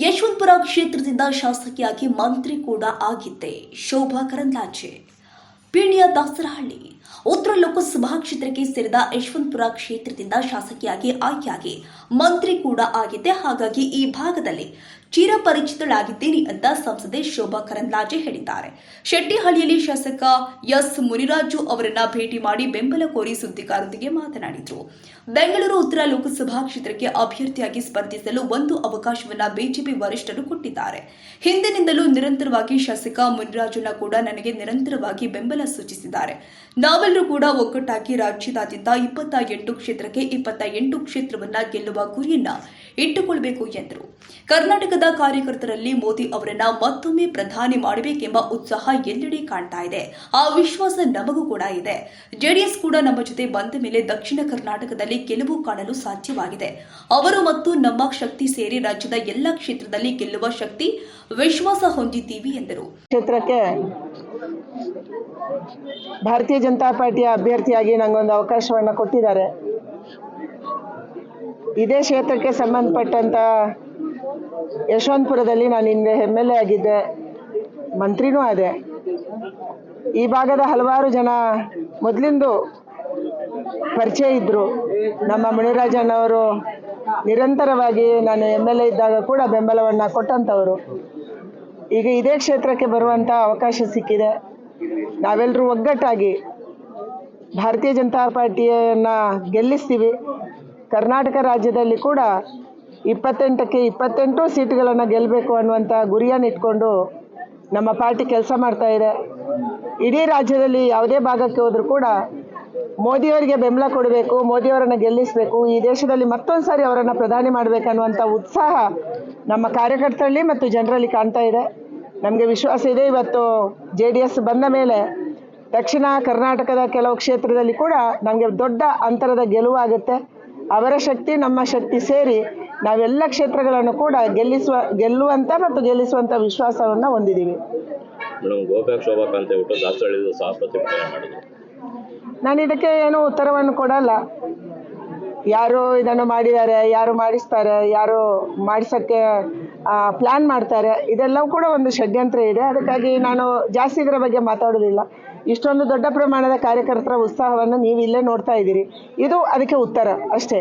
ಯಶವಂತಪುರ ಕ್ಷೇತ್ರದಿಂದ ಶಾಸಕಿಯಾಗಿ ಮಂತ್ರಿ ಕೂಡ ಆಗಿದ್ದೆ. ಶೋಭಾ ಕರಂದ್ಲಾಜೆ. ಪೀಣಿಯ ದಾಸರಹಳ್ಳಿ. ಉತ್ತರ ಲೋಕಸಭಾ ಕ್ಷೇತ್ರಕ್ಕೆ ಸೇರಿದ ಯಶವಂತಪುರ ಕ್ಷೇತ್ರದಿಂದ ಶಾಸಕಿಯಾಗಿ ಆಯ್ಕೆಯಾಗಿ ಮಂತ್ರಿ ಕೂಡ ಆಗಿದ್ದೆ. ಹಾಗಾಗಿ ಈ ಭಾಗದಲ್ಲಿ ಚಿರಪರಿಚಿತಳಾಗಿದ್ದೀನಿ ಅಂತ ಸಂಸದೆ ಶೋಭಾ ಕರಂದ್ಲಾಜೆ ಹೇಳಿದ್ದಾರೆ. ಶೆಟ್ಟಿಹಳ್ಳಿಯಲ್ಲಿ ಶಾಸಕ ಎಸ್ ಮುನಿರಾಜು ಅವರನ್ನ ಭೇಟಿ ಮಾಡಿ ಬೆಂಬಲ ಕೋರಿ ಸುದ್ದಿಗಾರರೊಂದಿಗೆ ಮಾತನಾಡಿದರು. ಬೆಂಗಳೂರು ಉತ್ತರ ಲೋಕಸಭಾ ಕ್ಷೇತ್ರಕ್ಕೆ ಅಭ್ಯರ್ಥಿಯಾಗಿ ಸ್ಪರ್ಧಿಸಲು ಒಂದು ಅವಕಾಶವನ್ನ ಬಿಜೆಪಿ ವರಿಷ್ಠರು ಕೊಟ್ಟಿದ್ದಾರೆ. ಹಿಂದಿನಿಂದಲೂ ನಿರಂತರವಾಗಿ ಶಾಸಕ ಮುನಿರಾಜುನ ಕೂಡ ನನಗೆ ನಿರಂತರವಾಗಿ ಬೆಂಬಲ ಸೂಚಿಸಿದ್ದಾರೆ. ನಾವೆಲ್ಲರೂ ಕೂಡ ಒಗ್ಗಟ್ಟಾಗಿ ರಾಜ್ಯದಾದ್ಯಂತ ಇಪ್ಪತ್ತ ಎಂಟು ಕ್ಷೇತ್ರಕ್ಕೆ ಇಪ್ಪತ್ತ ಎಂಟು ಕ್ಷೇತ್ರವನ್ನ ಗೆಲ್ಲುವ ಗುರಿಯನ್ನ ಇಟ್ಟುಕೊಳ್ಬೇಕು ಎಂದರು. ಕರ್ನಾಟಕದ ಕಾರ್ಯಕರ್ತರಲ್ಲಿ ಮೋದಿ ಅವರನ್ನ ಮತ್ತೊಮ್ಮೆ ಪ್ರಧಾನಿ ಮಾಡಬೇಕೆಂಬ ಉತ್ಸಾಹ ಎಲ್ಲೆಡೆ ಕಾಣ್ತಾ ಇದೆ. ಆ ವಿಶ್ವಾಸ ನಮಗೂ ಕೂಡ ಇದೆ. ಜೆಡಿಎಸ್ ಕೂಡ ನಮ್ಮ ಜೊತೆ ಬಂದ ಮೇಲೆ ದಕ್ಷಿಣ ಕರ್ನಾಟಕದಲ್ಲಿ ಗೆಲುವು ಕಾಣಲು ಸಾಧ್ಯವಾಗಿದೆ. ಅವರು ಮತ್ತು ನಮ್ಮ ಶಕ್ತಿ ಸೇರಿ ರಾಜ್ಯದ ಎಲ್ಲ ಕ್ಷೇತ್ರದಲ್ಲಿ ಗೆಲ್ಲುವ ಶಕ್ತಿ ವಿಶ್ವಾಸ ಹೊಂದಿದ್ದೀವಿ ಎಂದರು. ಕ್ಷೇತ್ರಕ್ಕೆ ಭಾರತೀಯ ಜನತಾ ಪಾರ್ಟಿಯ ಅಭ್ಯರ್ಥಿಯಾಗಿ ನಂಗೊಂದು ಅವಕಾಶವನ್ನು ಕೊಟ್ಟಿದ್ದಾರೆ. ಇದೇ ಕ್ಷೇತ್ರಕ್ಕೆ ಸಂಬಂಧಪಟ್ಟಂಥ ಯಶವಂತಪುರದಲ್ಲಿ ನಾನು ಹಿಂದೆ ಎಂ ಎಲ್ ಎ ಆಗಿದ್ದೆ. ಮಂತ್ರಿನೂ ಆದೆ. ಈ ಭಾಗದ ಹಲವಾರು ಜನ ಮೊದಲಿಂದು ಪರಿಚಯ ಇದ್ದರು ನಮ್ಮ ಮುನಿರಾಜಣ್ಣವರು ನಿರಂತರವಾಗಿ ನಾನು ಎಂ ಎಲ್ ಎ ಇದ್ದಾಗ ಕೂಡ ಬೆಂಬಲವನ್ನು ಕೊಟ್ಟಂಥವರು ಈಗ ಇದೇ ಕ್ಷೇತ್ರಕ್ಕೆ ಬರುವಂಥ ಅವಕಾಶ ಸಿಕ್ಕಿದೆ. ನಾವೆಲ್ಲರೂ ಒಗ್ಗಟ್ಟಾಗಿ ಭಾರತೀಯ ಜನತಾ ಪಾರ್ಟಿಯನ್ನು ಗೆಲ್ಲಿಸ್ತೀವಿ. ಕರ್ನಾಟಕ ರಾಜ್ಯದಲ್ಲಿ ಕೂಡ ಇಪ್ಪತ್ತೆಂಟಕ್ಕೆ ಇಪ್ಪತ್ತೆಂಟು ಸೀಟ್ಗಳನ್ನು ಗೆಲ್ಲಬೇಕು ಅನ್ನುವಂಥ ಗುರಿಯನ್ನು ಇಟ್ಕೊಂಡು ನಮ್ಮ ಪಾರ್ಟಿ ಕೆಲಸ ಮಾಡ್ತಾ ಇದೆ. ಇಡೀ ರಾಜ್ಯದಲ್ಲಿ ಯಾವುದೇ ಭಾಗಕ್ಕೆ ಹೋದರೂ ಕೂಡ ಮೋದಿಯವರಿಗೆ ಬೆಂಬಲ ಕೊಡಬೇಕು, ಮೋದಿಯವರನ್ನು ಗೆಲ್ಲಿಸಬೇಕು, ಈ ದೇಶದಲ್ಲಿ ಮತ್ತೊಂದು ಸಾರಿ ಅವರನ್ನು ಪ್ರಧಾನಿ ಮಾಡಬೇಕನ್ನುವಂಥ ಉತ್ಸಾಹ ನಮ್ಮ ಕಾರ್ಯಕರ್ತರಲ್ಲಿ ಮತ್ತು ಜನರಲ್ಲಿ ಕಾಣ್ತಾ ಇದೆ. ನಮಗೆ ವಿಶ್ವಾಸ ಇದೆ. ಇವತ್ತು ಜೆ ಡಿ ಎಸ್ ಬಂದ ಮೇಲೆ ದಕ್ಷಿಣ ಕರ್ನಾಟಕದ ಕೆಲವು ಕ್ಷೇತ್ರದಲ್ಲಿ ಕೂಡ ನಮಗೆ ದೊಡ್ಡ ಅಂತರದ ಗೆಲುವಾಗುತ್ತೆ. ಅವರ ಶಕ್ತಿ, ನಮ್ಮ ಶಕ್ತಿ ಸೇರಿ ನಾವೆಲ್ಲ ಕ್ಷೇತ್ರಗಳನ್ನು ಕೂಡ ಗೆಲ್ಲಿಸುವ ಗೆಲ್ಲುವಂಥ ಮತ್ತು ಗೆಲ್ಲಿಸುವಂಥ ವಿಶ್ವಾಸವನ್ನು ಹೊಂದಿದ್ದೀವಿ. ಮೇಡಮ್ ಗೋಬ್ಯಾಕ್ ಶೋಭಾ ಅಂತ ಹೇಳ್ಬಿಟ್ಟು ದಾಸರಳ್ಳಿದು ಸಹ ಪ್ರತಿಭಟನೆ ಮಾಡಿದ್ರು. ನಾನು ಇದಕ್ಕೆ ಏನು ಉತ್ತರವನ್ನು ಕೊಡಲ್ಲ. ಯಾರು ಇದನ್ನು ಮಾಡಿದ್ದಾರೆ ಯಾರು ಮಾಡಿಸ್ತಾರೆ ಯಾರು ಮಾಡಿಸೋಕ್ಕೆ ಪ್ಲ್ಯಾನ್ ಮಾಡ್ತಾರೆ ಇದೆಲ್ಲವೂ ಕೂಡ ಒಂದು ಷಡ್ಯಂತ್ರ ಇದೆ. ಅದಕ್ಕಾಗಿ ನಾನು ಜಾಸ್ತಿ ಇದರ ಬಗ್ಗೆ ಮಾತಾಡೋದಿಲ್ಲ ಇಷ್ಟೊಂದು ದೊಡ್ಡ ಪ್ರಮಾಣದ ಕಾರ್ಯಕರ್ತರ ಉತ್ಸಾಹವನ್ನು ನೀವು ಇಲ್ಲೇ ನೋಡ್ತಾ ಇದ್ದೀರಿ. ಇದು ಅದಕ್ಕೆ ಉತ್ತರ ಅಷ್ಟೇ.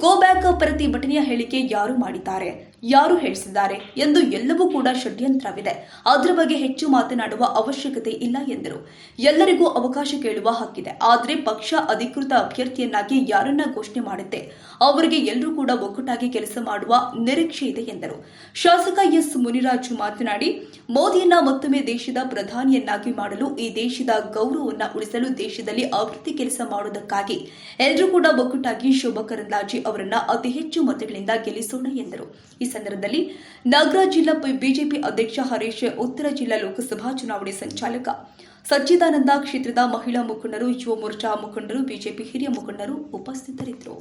ಗೋ ಬ್ಯಾಕ್ ಪ್ರತಿಭಟನೆಯ ಹೇಳಿಕೆ ಯಾರು ಮಾಡಿದ್ದಾರೆ? ಯಾರು ಹೇಳಿಸಿದ್ದಾರೆ ಎಂದು ಎಲ್ಲವೂ ಕೂಡ ಷಡ್ಯಂತ್ರವಿದೆ. ಅದರ ಬಗ್ಗೆ ಹೆಚ್ಚು ಮಾತನಾಡುವ ಅವಶ್ಯಕತೆ ಇಲ್ಲ ಎಂದರು. ಎಲ್ಲರಿಗೂ ಅವಕಾಶ ಕೇಳುವ ಹಕ್ಕಿದೆ. ಆದರೆ ಪಕ್ಷ ಅಧಿಕೃತ ಅಭ್ಯರ್ಥಿಯನ್ನಾಗಿ ಯಾರನ್ನ ಘೋಷಣೆ ಮಾಡುತ್ತೆ? ಅವರಿಗೆ ಎಲ್ಲರೂ ಕೂಡ ಒಗ್ಗಟ್ಟಾಗಿ ಕೆಲಸ ಮಾಡುವ ನಿರೀಕ್ಷೆ ಇದೆ ಎಂದರು. ಶಾಸಕ ಎಸ್ ಮುನಿರಾಜು ಮಾತನಾಡಿ, ಮೋದಿಯನ್ನ ಮತ್ತೊಮ್ಮೆ ದೇಶದ ಪ್ರಧಾನಿಯನ್ನಾಗಿ ಮಾಡಲು ಈ ದೇಶದ ಗೌರವವನ್ನು ಉಳಿಸಲು ದೇಶದಲ್ಲಿ ಅಭಿವೃದ್ಧಿ ಕೆಲಸ ಮಾಡುವುದಕ್ಕಾಗಿ ಎಲ್ಲರೂ ಕೂಡ ಒಗ್ಗಟ್ಟಾಗಿ ಶೋಭಾ ಕರಂದ್ಲಾಜೆ ಅವರನ್ನ ಅತಿ ಹೆಚ್ಚು ಮತಗಳಿಂದ ಗೆಲ್ಲಿಸೋಣ ಎಂದರು. ಸಂದರ್ಭದಲ್ಲಿ ನಗರ ಜಿಲ್ಲಾ ಬಿಜೆಪಿ ಅಧ್ಯಕ್ಷ ಹರೀಶ್ ಉತ್ತರ ಜಿಲ್ಲಾ ಲೋಕಸಭಾ ಚುನಾವಣೆ ಸಂಚಾಲಕ ಸಚ್ಚಿದಾನಂದ ಕ್ಷೇತ್ರದ ಮಹಿಳಾ ಮುಖಂಡರು, ಯುವ ಮೋರ್ಚಾ ಮುಖಂಡರು, ಬಿಜೆಪಿ ಹಿರಿಯ ಮುಖಂಡರು ಉಪಸ್ಥಿತರಿದ್ದರು.